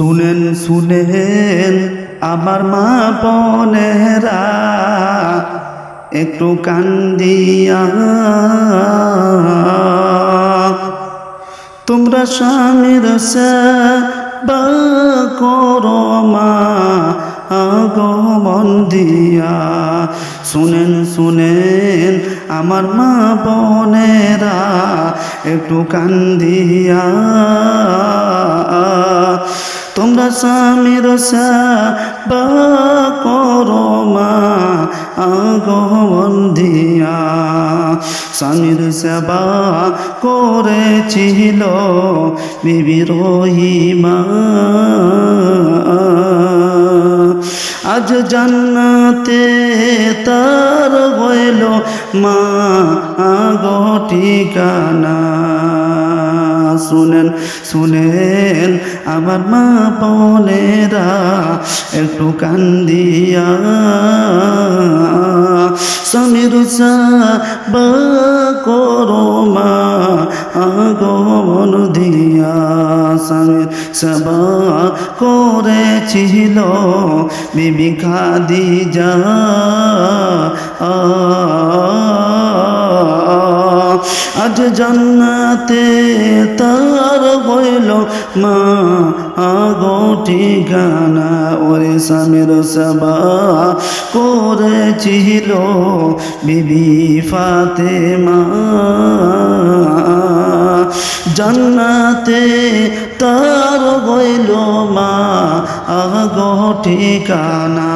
শুনেন শুনেন, আমার মা বোনেরা একটু কান্দিয়া, তোমরা স্বামীর সেবা করো মা, আগমন দিয়া। শুনেন শুনেন, আমার মা বোনেরা একটু কান্দিয়া তোমরা স্বামীর সেবা করো মা আগমন দিয়া। স্বামীর সেবা করেছিল বিবি রহিমা। আজ জান্নাতে তার হইল মা আগো ঠিকানা। শুনেন শুনেন আমার মা বোনেরা একটু কান্দিয়া সমীর বা করো মা আগমন দিয়া। স্বামীর সেবা করেছিল, বিবি খাদিজা আজ জান্নাতে তার হইল মা। আগো ঠিকানা ওরে স্বামীর সেবা করেছিল বিবি ফাতেমা। জান্নাতে তার হইল মা। আগো ঠিকানা।